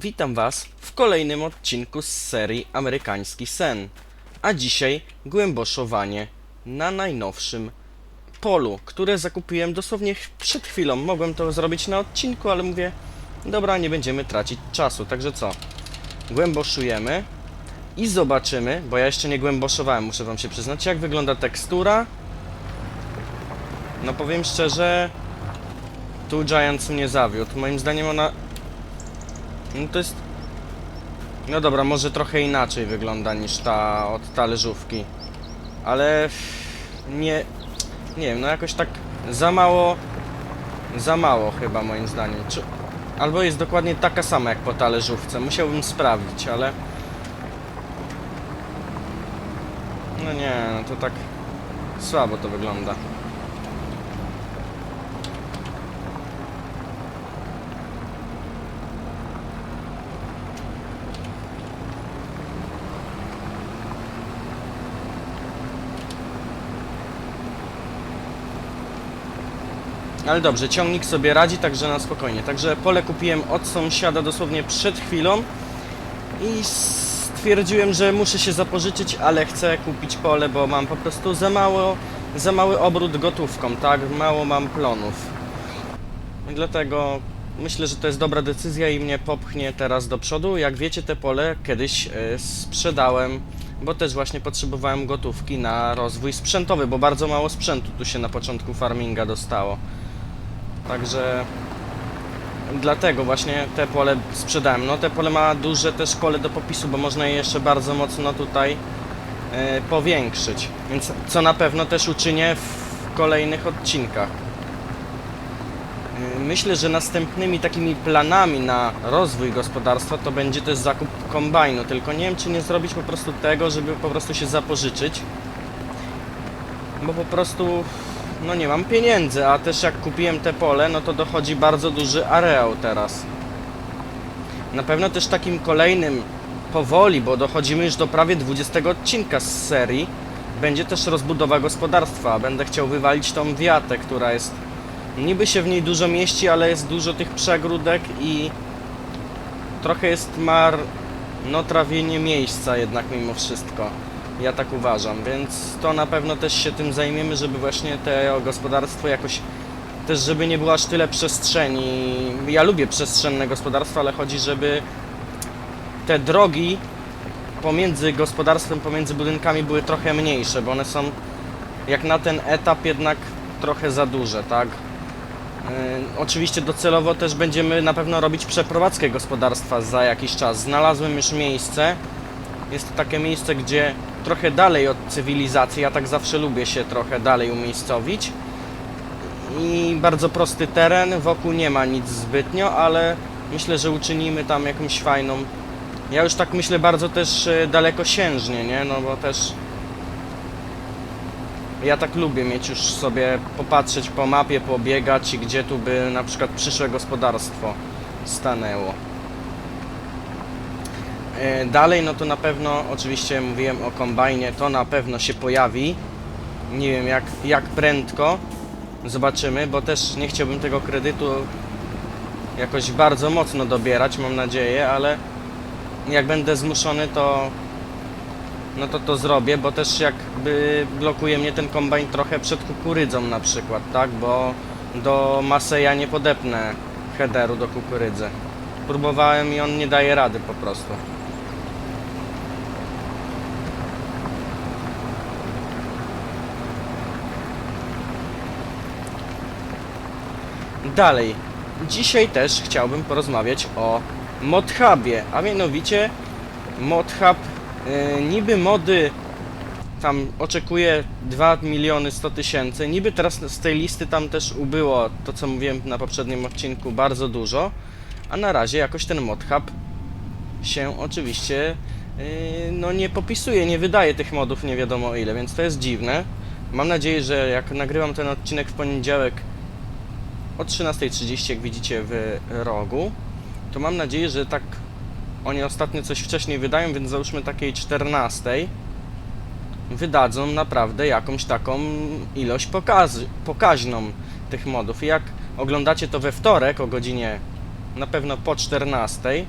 Witam Was w kolejnym odcinku z serii Amerykański Sen. A dzisiaj głęboszowanie na najnowszym polu, które zakupiłem dosłownie przed chwilą. Mogłem to zrobić na odcinku, ale mówię, dobra, nie będziemy tracić czasu. Także co? Głęboszujemy i zobaczymy, bo ja jeszcze nie głęboszowałem, muszę Wam się przyznać, jak wygląda tekstura. No powiem szczerze, tu Giants mnie zawiódł. Moim zdaniem ona no to jest... No dobra, może trochę inaczej wygląda niż ta od talerzówki. Ale... Nie... Nie wiem, no jakoś tak za mało... Za mało chyba moim zdaniem. Czy... Albo jest dokładnie taka sama jak po talerzówce. Musiałbym sprawdzić, ale... No nie, no to tak... Słabo to wygląda. Ale dobrze, ciągnik sobie radzi, także na spokojnie. Także pole kupiłem od sąsiada dosłownie przed chwilą i stwierdziłem, że muszę się zapożyczyć, ale chcę kupić pole, bo mam po prostu za mało, za mały obrót gotówką, tak? Mało mam plonów. Dlatego myślę, że to jest dobra decyzja i mnie popchnie teraz do przodu. Jak wiecie, te pole kiedyś e, sprzedałem, bo też właśnie potrzebowałem gotówki na rozwój sprzętowy, bo bardzo mało sprzętu tu się na początku farminga dostało. Także dlatego właśnie te pole sprzedałem. No te pole ma duże też pole do popisu, bo można je jeszcze bardzo mocno tutaj e, powiększyć. Więc co na pewno też uczynię w kolejnych odcinkach. E, Myślę, że następnymi takimi planami na rozwój gospodarstwa to będzie też zakup kombajnu, tylko nie wiem czy nie zrobić po prostu tego, żeby po prostu się zapożyczyć. Bo po prostu no nie mam pieniędzy, a też jak kupiłem te pole, no to dochodzi bardzo duży areał teraz. Na pewno też takim kolejnym powoli, bo dochodzimy już do prawie 20 odcinka z serii, będzie też rozbudowa gospodarstwa. Będę chciał wywalić tą wiatę, która jest niby się w niej dużo mieści, ale jest dużo tych przegródek i trochę jest mar no trawienie miejsca jednak mimo wszystko. Ja tak uważam, więc to na pewno też się tym zajmiemy, żeby właśnie to gospodarstwo jakoś też, żeby nie było aż tyle przestrzeni. Ja lubię przestrzenne gospodarstwa, ale chodzi, żeby te drogi pomiędzy gospodarstwem, pomiędzy budynkami były trochę mniejsze, bo one są jak na ten etap jednak trochę za duże, tak? Yy, oczywiście docelowo też będziemy na pewno robić przeprowadzkę gospodarstwa za jakiś czas. Znalazłem już miejsce. Jest to takie miejsce, gdzie trochę dalej od cywilizacji. Ja tak zawsze lubię się trochę dalej umiejscowić. I bardzo prosty teren, wokół nie ma nic zbytnio, ale myślę, że uczynimy tam jakąś fajną. Ja już tak myślę bardzo też e, dalekosiężnie, nie? No bo też ja tak lubię mieć już sobie popatrzeć po mapie, pobiegać i gdzie tu by na przykład przyszłe gospodarstwo stanęło. E, Dalej, no to na pewno, oczywiście mówiłem o kombajnie, to na pewno się pojawi. Nie wiem jak, jak prędko. Zobaczymy, bo też nie chciałbym tego kredytu jakoś bardzo mocno dobierać, mam nadzieję, ale jak będę zmuszony, to no to to zrobię, bo też jakby blokuje mnie ten kombajn trochę przed kukurydzą na przykład, tak? Bo do Maseja nie podepnę headeru do kukurydzy. Próbowałem i on nie daje rady po prostu. Dalej. Dzisiaj też chciałbym porozmawiać o ModHubie, a mianowicie ModHub yy, niby mody tam oczekuje 2 miliony 100 tysięcy. Niby teraz z tej listy tam też ubyło to co mówiłem na poprzednim odcinku bardzo dużo, a na razie jakoś ten ModHub się oczywiście yy, no nie popisuje, nie wydaje tych modów nie wiadomo ile, więc to jest dziwne. Mam nadzieję, że jak nagrywam ten odcinek w poniedziałek o 13.30, jak widzicie w rogu, to mam nadzieję, że tak oni ostatnio coś wcześniej wydają, więc załóżmy takiej 14 wydadzą naprawdę jakąś taką ilość pokaz pokaźną tych modów. I jak oglądacie to we wtorek o godzinie na pewno po 14,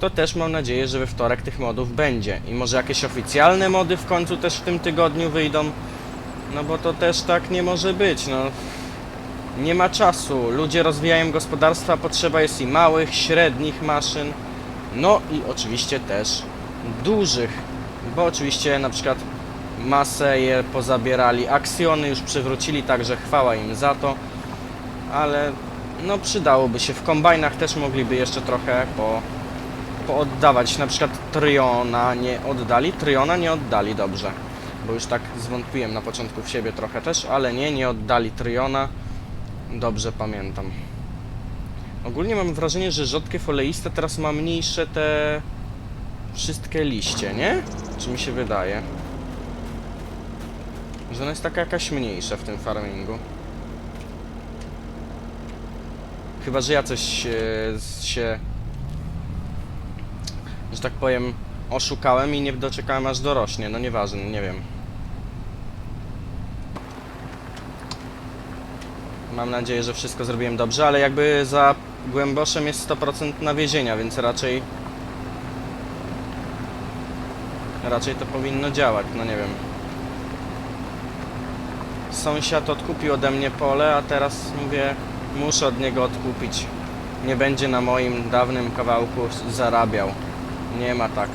to też mam nadzieję, że we wtorek tych modów będzie. I może jakieś oficjalne mody w końcu też w tym tygodniu wyjdą. No bo to też tak nie może być, no. Nie ma czasu. Ludzie rozwijają gospodarstwa, potrzeba jest i małych, średnich maszyn. No i oczywiście też dużych, bo oczywiście na przykład masę je pozabierali, aksjony już przywrócili, także chwała im za to, ale no przydałoby się. W kombajnach też mogliby jeszcze trochę po, pooddawać, na przykład Triona nie oddali, Triona nie oddali dobrze, bo już tak zwątpiłem na początku w siebie trochę też, ale nie, nie oddali Triona, dobrze pamiętam. Ogólnie mam wrażenie, że rzodkiew oleiste teraz ma mniejsze te wszystkie liście, nie? Czy mi się wydaje? Że ona jest taka jakaś mniejsza w tym farmingu. Chyba, że ja coś e, się, że tak powiem, oszukałem i nie doczekałem aż dorośnie. No nieważne, nie wiem. Mam nadzieję, że wszystko zrobiłem dobrze, ale jakby za głęboszem jest 100% nawiezienia, więc raczej raczej to powinno działać, no nie wiem. Sąsiad odkupił ode mnie pole, a teraz mówię, muszę od niego odkupić. Nie będzie na moim dawnym kawałku zarabiał. Nie ma tak.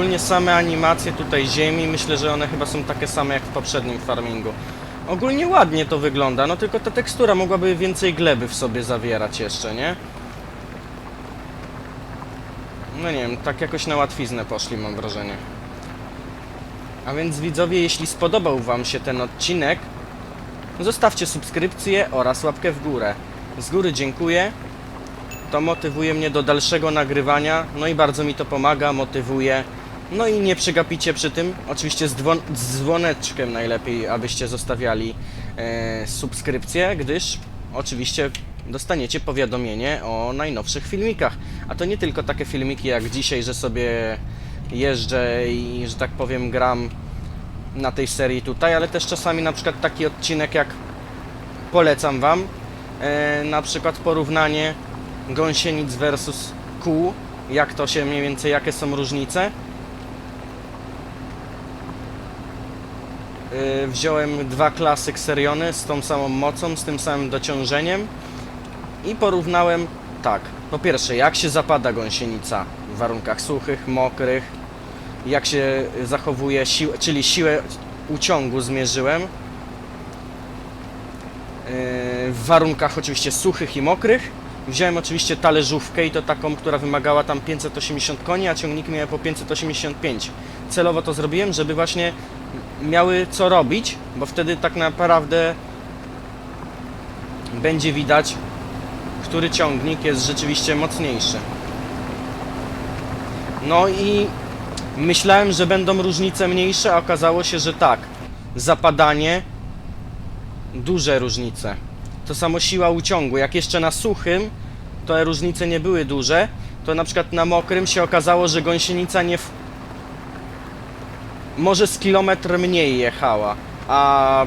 Ogólnie same animacje tutaj ziemi, myślę, że one chyba są takie same jak w poprzednim farmingu. Ogólnie ładnie to wygląda, no tylko ta tekstura mogłaby więcej gleby w sobie zawierać jeszcze, nie? No nie wiem, tak jakoś na łatwiznę poszli mam wrażenie. A więc widzowie, jeśli spodobał wam się ten odcinek, zostawcie subskrypcję oraz łapkę w górę. Z góry dziękuję. To motywuje mnie do dalszego nagrywania, no i bardzo mi to pomaga, motywuje. No i nie przegapicie przy tym, oczywiście z, dzwon z dzwoneczkiem najlepiej, abyście zostawiali e, subskrypcję, gdyż oczywiście dostaniecie powiadomienie o najnowszych filmikach. A to nie tylko takie filmiki jak dzisiaj, że sobie jeżdżę i, że tak powiem, gram na tej serii tutaj, ale też czasami na przykład taki odcinek jak polecam Wam, e, na przykład porównanie gąsienic versus kół, jak to się mniej więcej, jakie są różnice. Wziąłem dwa klasyk seriony z tą samą mocą, z tym samym dociążeniem i porównałem tak. Po pierwsze, jak się zapada gąsienica w warunkach suchych, mokrych, jak się zachowuje siłę, czyli siłę uciągu zmierzyłem. Yy, w warunkach oczywiście suchych i mokrych. Wziąłem oczywiście talerzówkę i to taką, która wymagała tam 580 koni, a ciągniki miały po 585. Celowo to zrobiłem, żeby właśnie miały co robić, bo wtedy tak naprawdę będzie widać, który ciągnik jest rzeczywiście mocniejszy. No i myślałem, że będą różnice mniejsze, a okazało się, że tak. Zapadanie, duże różnice. To samo siła uciągu. Jak jeszcze na suchym, to różnice nie były duże, to na przykład na mokrym się okazało, że gąsienica nie w... może z kilometr mniej jechała, a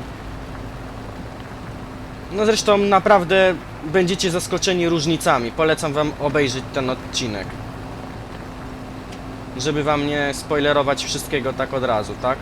no zresztą naprawdę będziecie zaskoczeni różnicami. Polecam wam obejrzeć ten odcinek. Żeby wam nie spoilerować wszystkiego tak od razu, tak?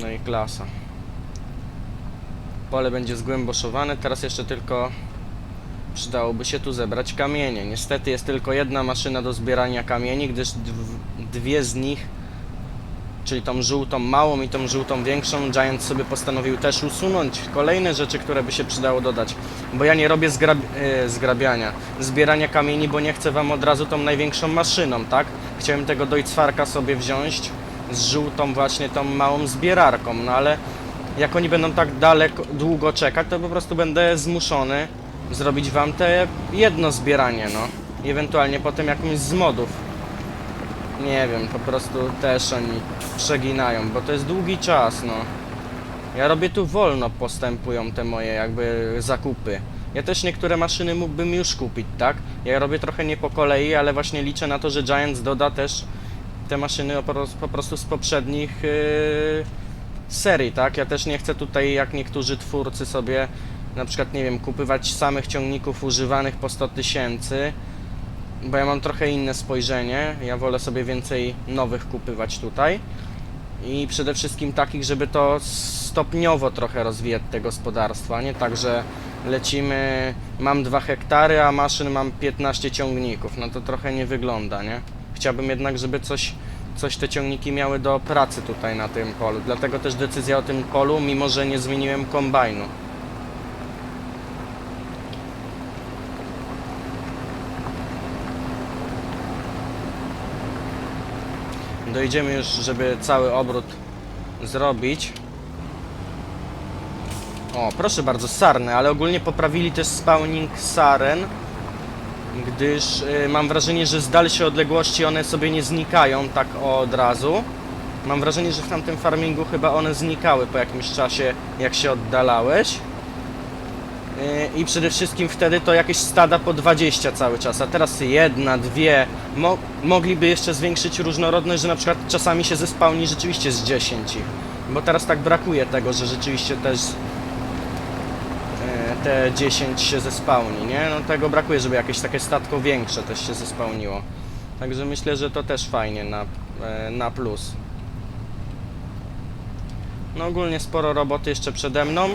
No i klasa. Pole będzie zgłęboszowane, teraz jeszcze tylko przydałoby się tu zebrać kamienie. Niestety jest tylko jedna maszyna do zbierania kamieni, gdyż dw- dwie z nich, czyli tą żółtą małą i tą żółtą większą, Giant sobie postanowił też usunąć. Kolejne rzeczy, które by się przydało dodać, bo ja nie robię zgrab e, zgrabiania, zbierania kamieni, bo nie chcę wam od razu tą największą maszyną, tak? Chciałem tego Deutzfarka sobie wziąć z żółtą właśnie tą małą zbierarką, no ale jak oni będą tak daleko, długo czekać, to po prostu będę zmuszony zrobić wam te jedno zbieranie, no. Ewentualnie potem jakąś z modów. Nie wiem, po prostu też oni przeginają, bo to jest długi czas, no. Ja robię tu wolno postępują te moje jakby zakupy. Ja też niektóre maszyny mógłbym już kupić, tak? Ja robię trochę nie po kolei, ale właśnie liczę na to, że Giants doda też te maszyny po, pros- po prostu z poprzednich yy, serii, tak? Ja też nie chcę tutaj, jak niektórzy twórcy sobie na przykład, nie wiem, kupywać samych ciągników używanych po 100 tysięcy, bo ja mam trochę inne spojrzenie. Ja wolę sobie więcej nowych kupywać tutaj i przede wszystkim takich, żeby to stopniowo trochę rozwijać te gospodarstwa, nie tak, że lecimy, mam 2 hektary, a maszyn mam 15 ciągników, no to trochę nie wygląda, nie? Chciałbym jednak, żeby coś, coś te ciągniki miały do pracy tutaj na tym polu, dlatego też decyzja o tym polu, mimo że nie zmieniłem kombajnu. Dojdziemy już, żeby cały obrót zrobić. O, proszę bardzo, sarny, ale ogólnie poprawili też spawning saren, gdyż y, mam wrażenie, że z dalszej odległości one sobie nie znikają tak od razu. Mam wrażenie, że w tamtym farmingu chyba one znikały po jakimś czasie, jak się oddalałeś. Y, I przede wszystkim wtedy to jakieś stada po 20 cały czas, a teraz jedna, dwie. Mo mogliby jeszcze zwiększyć różnorodność, że na przykład czasami się zespałni rzeczywiście z 10. Bo teraz tak brakuje tego, że rzeczywiście też te 10 się zespałni, nie? No tego brakuje, żeby jakieś takie statko większe też się zespałniło. Także myślę, że to też fajnie na, e, na plus. No ogólnie sporo roboty jeszcze przede mną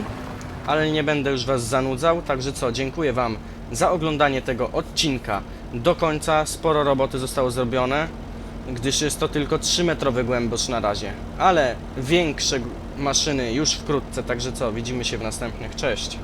ale nie będę już Was zanudzał. Także co, dziękuję Wam za oglądanie tego odcinka do końca. Sporo roboty zostało zrobione, gdyż jest to tylko 3-metrowy głębosz na razie. Ale większe maszyny już wkrótce, także co, widzimy się w następnych. Cześć!